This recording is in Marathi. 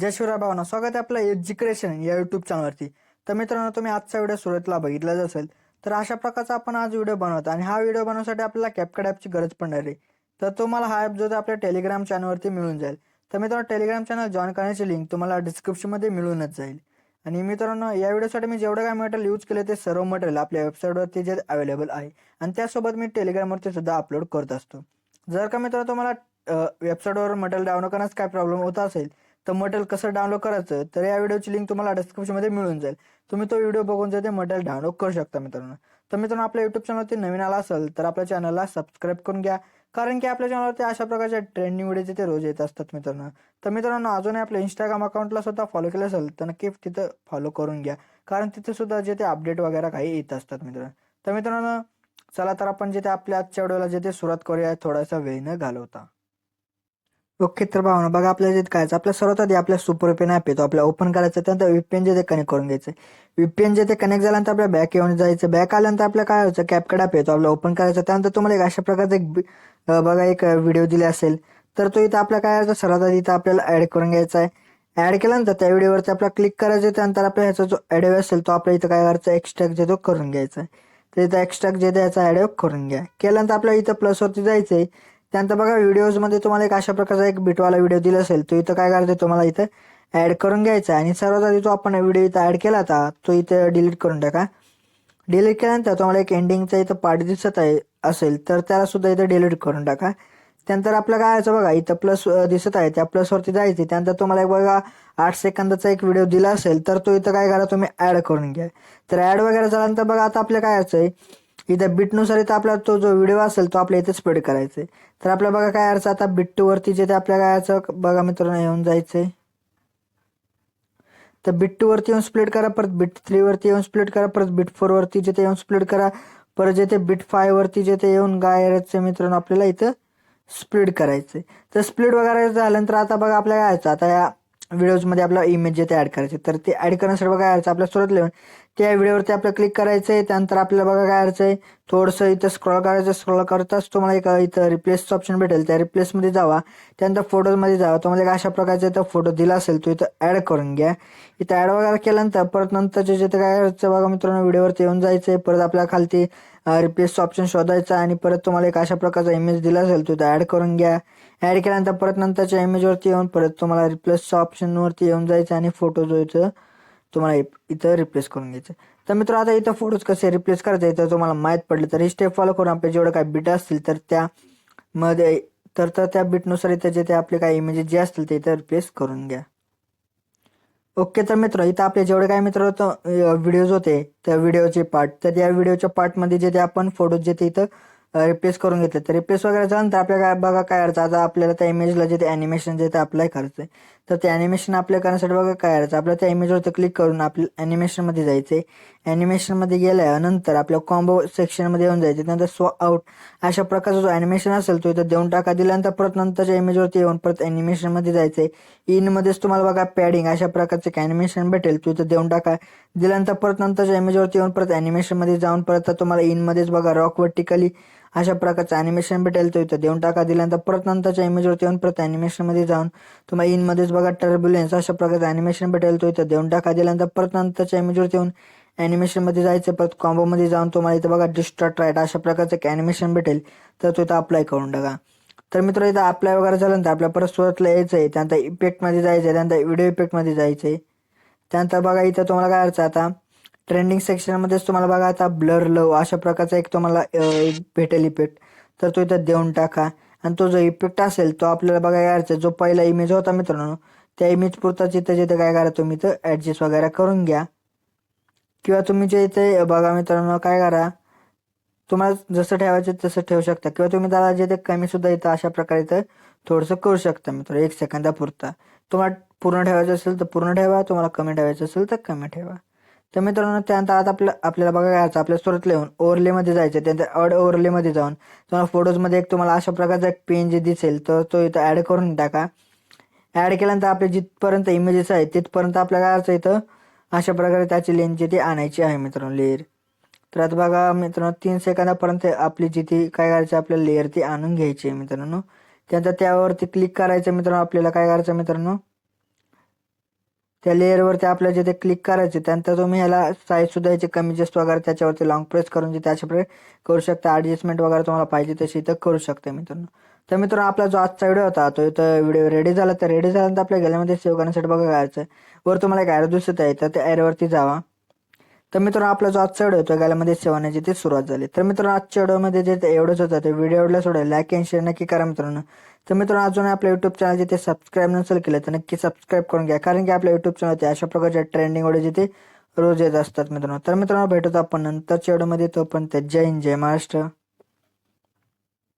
शिवराय भावना स्वागत आहे आपलं एज्युकेशन या युट्यूब चॅनलवरती तर मित्रांनो तुम्ही आजचा व्हिडिओ सुरुवातीला बघितलाच असेल तर अशा प्रकारचा आपण आज व्हिडिओ बनवतो आणि हा व्हिडिओ बनवण्यासाठी आपल्याला कॅपकट ॲपची गरज पडणार आहे. तर तुम्हाला हा ॲप जो आहे आपल्या टेलिग्राम चॅनलवरती मिळून जाईल. तर मित्रांनो टेलिग्राम चॅनल जॉईन करण्याची लिंक तुम्हाला डिस्क्रिप्शनमध्ये मिळूनच जाईल. आणि मित्रांनो या व्हिडिओसाठी मी जेवढं काय मटेरियल यूज केलं ते सर्व मटेरियल आपल्या वेबसाईटवरती जे अवेलेबल आहे. आणि त्यासोबत मी टेलिग्रामवरती सुद्धा अपलोड करत असतो. जर का मित्रांनो तुम्हाला वेबसाईटवर मटेरियल डाउनलोड करण्यास काय प्रॉब्लेम होत असेल तर मटेरियल कसं डाउनलोड करायचं तर या व्हिडिओची लिंक तुम्हाला डिस्क्रिप्शनमध्ये मिळून जाईल. तुम्ही तो व्हिडिओ बघून जे ते मटेरियल डाउनलोड करू शकता मित्रांनो. तर मित्रांनो आपल्या युट्यूब चॅनलवरती नवीन आला असेल तर आपल्या चॅनलला सबस्क्राईब करून घ्या. कारण की आपल्या चॅनलवरती अशा प्रकारच्या ट्रेंडिंग व्हिडिओ ते रोज येत असतात मित्रांनो. तर मित्रांनो अजूनही आपल्या इंस्टाग्राम अकाउंटला सुद्धा फॉलो केलं असेल तर नक्की तिथं फॉलो करून घ्या. कारण तिथे सुद्धा जे ते अपडेट वगैरे काही येत असतात मित्रांनो. तर मित्रांनो चला तर आपण जे ते आपल्या आजच्या व्हिडिओला जे ते सुरुवात करूया थोडासा वेळ न घालवता. ओके तर भावना बघा आपल्याला जे काय आपल्या सर्वात आधी आपल्या सुपर वेपेन ॲप येतो. आपल्या ओपन करायचं त्यानंतर व्हीपीएन जे ते कनेक्ट करून घ्यायचं व्हीपीएन जे ते कनेक्ट झाल्यानंतर आपल्या बॅक येऊन जायचं बॅक आल्यानंतर आपल्या काय व्हायचं कॅपकड ॲप येतो. आपलं ओपन करायचं त्यानंतर तुम्हाला एक अशा प्रकारचा एक बघा एक व्हिडिओ दिले असेल. तर तो इथं आपल्या काय करायचं सर्वात आधी इथं आपल्याला ऍड करून घ्यायचा आहे. ऍड केल्यानंतर त्या व्हिडिओवरती आपल्या क्लिक करायचं त्यानंतर आपल्या ह्याचा जो ॲडिओ असेल तो आपल्या इथं काय करायचा? एक्स्ट्रॅक्ट जे तो करून घ्यायचा आहे. तर इथं एक्स्ट्रॅक्ट जे द्यायचा ॲडिओ करून घ्या. केल्यानंतर आपल्या इथं प्लसवरती जायचं आहे त्यानंतर बघा व्हिडिओजमध्ये तुम्हाला एक अशा प्रकारचा एक बिटवाला व्हिडिओ दिला असेल तो इथं काय करायचं तुम्हाला इथं ॲड करून घ्यायचा आहे. आणि सर्वात आधी जो आपण व्हिडिओ इथं ॲड केला होता तो इथं डिलीट करून टाका. डिलीट केल्यानंतर तुम्हाला एक एंडिंगचा इथं पार्ट दिसत आहे असेल तर त्याला सुद्धा इथं डिलीट करून टाका. त्यानंतर आपलं काय यायचं बघा इथं प्लस दिसत आहे त्या प्लसवरती जायचे त्यानंतर तुम्हाला एक बघा आठ सेकंदाचा एक व्हिडिओ दिला असेल तर तो इथं काय करा तुम्ही ॲड करून घ्या. तर ॲड वगैरे झाल्यानंतर बघा आता आपलं काय यायचं आहे इथं बिटनुसार इथं आपला तो जो व्हिडिओ असेल तो आपल्या इथे स्प्रेड करायचा आहे तर आपल्या बघा काय अर्थ आता बिट जे ते आपल्या काय यायचं बघा मित्रांनो येऊन जायचंय. तर बिट टूवरती येऊन स्प्लिट करा परत बिट थ्रीवरती येऊन स्प्लिट करा परत बिट फोरवरती जिथे जे ते येऊन स्प्लिट करा परत जे ते बिट फायवरती जे ते येऊन गायचं मित्रांनो आपल्याला इथं स्प्लिट करायचं तर स्प्लिट वगैरे झाल्यानंतर आता बघा आपल्याला गायचं यायचं आता या व्हिडिओजमध्ये आपला इमेज जे ते ॲड करायचे. तर ते ॲड करण्यासाठी बघा यायचं आपल्या सुरत लिहून. त्या व्हिडिओवरती आपल्याला क्लिक करायचं आहे त्यानंतर आपल्याला बघा काय करायचं आहे. थोडंसं इथं स्क्रॉल करायचं. स्क्रॉल करताच तुम्हाला एक इथं रिप्लेसचं ऑप्शन भेटेल. त्या रिप्लेसमध्ये जावा. त्यानंतर फोटोजमध्ये जावा. तुम्हाला म्हणजे एक अशा प्रकारचा इथं फोटो दिला असेल तो इथं ॲड करून घ्या. इथं ॲड वगैरे केल्यानंतर परत नंतरचे जे ते काय करायचं बघा मित्रांनो व्हिडिओवरती येऊन जायचं आहे परत आपल्या खालती रिप्लेसचा ऑप्शन शोधायचा आणि परत तुम्हाला एक अशा प्रकारचा इमेज दिला असेल तो इथं ॲड करून घ्या. ॲड केल्यानंतर परत नंतरच्या इमेजवरती येऊन परत तुम्हाला रिप्लेसच्या ऑप्शनवरती येऊन जायचं आणि फोटो जो इथं तुम्हाला इथं रिप्लेस करून घ्यायचं. तर मित्र आता इथं फोटोज कसे रिप्लेस करायचे तर तुम्हाला माहीत पडले. तर ही स्टेप फॉलो करून आपले जेवढं काय बीट असतील तर त्यामध्ये तर तर त्या बीटनुसार इथं जे ते आपले काही इमेजेस जे असतील ते इथं रिप्लेस करून घ्या. ओके तर मित्र इथं आपले जेवढे काय मित्र होतं व्हिडिओज होते त्या व्हिडिओचे पार्ट तर या व्हिडिओच्या पार्टमध्ये जे ते आपण फोटोज जे ते इथं रिप्लेस करून घेतले. तर रिप्लेस वगैरे झाल्यानंतर आपल्याला काय बघा काय अर्थ आता आपल्याला त्या इमेजला जे ते ॲनिमेशन जे ते अप्लाय करायचं आहे तर ते ॲनिमेशन आपल्या करण्यासाठी बघा काय करायचं. आपल्या त्या इमेजवरती क्लिक करून आपल्या ॲनिमेशनमध्ये जायचं आहे ॲनिमेशनमध्ये गेल्यानंतर आपल्या कॉम्बो सेक्शनमध्ये येऊन जायचं त्यानंतर सो आउट अशा प्रकारचा जो ॲनिमेशन असेल तो इथं देऊन टाका. दिल्यानंतर परत नंतरच्या इमेजवरती येऊन परत ॲनिमेशनमध्ये जायचं आहे इनमध्येच तुम्हाला बघा पॅडिंग अशा प्रकारचं ॲनिमेशन भेटेल. तो इथं देऊन टाका. दिल्यानंतर परत नंतरच्या इमेजवरती येऊन परत ॲनिमेशनमध्ये जाऊन परत तुम्हाला इनमध्येच बघा रॉक वर्टिकली अशा प्रकारचं ॲनिमेशन भेटेल तो इथं. देऊन टाका दिल्यानंतर परत नंतरच्या इमेजवरती येऊन परत ॲनिमेशनमध्ये जाऊन तुम्हाला इनमध्येच बघा टर्ब्युलन्स अशा प्रकारचं ॲनिमेशन भेटेल तो इथं. देऊन टाका दिल्यानंतर परत नंतरच्या इमेजवरती येऊन ॲनिमेशनमध्ये जायचं परत कॉम्बोमध्ये जाऊन तुम्हाला इथं बघा डिस्ट्रॉट राईट अशा प्रकारचं एक ॲनिमेशन भेटेल. तर तो इथं अप्लाय करून टाका. तर मित्र इथं अप्लाय वगैरे झाल्यानंतर आपल्या परत सुरतला यायचं आहे त्यानंतर इफेक्टमध्ये जायचं आहे त्यानंतर व्हिडिओ इफेक्टमध्ये जायचं आहे त्यानंतर बघा इथं तुम्हाला काय करायचं आता? ट्रेंडिंग सेक्शनमध्येच तुम्हाला बघा आता ब्लर लव अशा प्रकारचा एक तुम्हाला एक भेटेल इफेक्ट तर तो इथं देऊन टाका. आणि तो जो इफेक्ट असेल तो आपल्याला बघा यायचा जो पहिला इमेज होता मित्रांनो त्या इमेज पुरता जिथं जिथं काय करा तुम्ही इथं ॲडजस्ट वगैरे करून घ्या. किंवा तुम्ही जे इथे बघा मित्रांनो काय करा तुम्हाला जसं ठेवायचं तसं ठेवू शकता. किंवा तुम्ही त्याला जे ते कमी सुद्धा इथं अशा प्रकारे इथं थोडंसं करू शकता मित्र एक सेकंदापुरता. तुम्हाला पूर्ण ठेवायचं असेल तर पूर्ण ठेवा तुम्हाला कमी ठेवायचं असेल तर कमी ठेवा. तर मित्रांनो त्यानंतर आता आपलं आपल्याला बघा काय आपल्या सुरतला येऊन ओव्हरलेमध्ये जायचं त्यानंतर अड ओव्हरलेमध्ये जाऊन तुम्हाला फोटोजमध्ये एक तुम्हाला अशा प्रकारचा एक पेन जे दिसेल तर तो इथं ॲड करून टाका. ॲड केल्यानंतर आपले जिथपर्यंत इमेजेस आहेत तिथपर्यंत आपल्याला असं इथं? अशा प्रकारे त्याची लेन जी ती आणायची आहे मित्रांनो लेअर. तर आता बघा मित्रांनो तीन सेकंदापर्यंत आपली जिथे काय करायची आपल्याला लेअर ती आणून घ्यायची आहे मित्रांनो. त्यानंतर त्यावरती क्लिक करायचं मित्रांनो आपल्याला काय करायचं मित्रांनो? त्या लेअरवरती आपल्याला जिथे क्लिक करायचे त्यानंतर तुम्ही ह्याला साईज सुद्धा याची कमी जास्त वगैरे त्याच्यावरती लॉंग प्रेस करून जिथे अशा प्रकारे करू शकता. ॲडजस्टमेंट वगैरे तुम्हाला पाहिजे तशी इथं करू शकते मित्रांनो. तर मित्रांनो आपला जो आजचा व्हिडिओ होता तो इथं व्हिडिओ रेडी झाला. तर रेडी झाल्यानंतर आपल्या गॅलरीमध्ये सेव्ह करण्यासाठी बघा करायचं वर तुम्हाला एक ॲरो दिसत आहे तर त्या ॲरोवरती जावा. तर मित्रांनो आपला जो आजचा व्हिडिओ होता गॅलरीमध्ये सेवानाची ती सुरुवात झाली. तर मित्रांनो आजच्या व्हिडिओमध्ये जे ते एवढंच होतं ते व्हिडिओ आवडला सोडा लाईक अँड शेअर नक्की करा मित्रांनो. तर मित्रांनो अजून आपल्या युट्यूब चॅनल जिथे सबस्क्राईब नसेल केलं तर नक्की सबस्क्राईब करून घ्या. कारण की आपल्या युट्यूब चॅनल अशा प्रकारच्या ट्रेंडिंग व्हिडिओ जिथे रोज येत असतात मित्रांनो. तर मित्रांनो भेटतो आपण नंतरच्या व्हिडिओमध्ये तोपर्यंत जय हिंद जय महाराष्ट्र.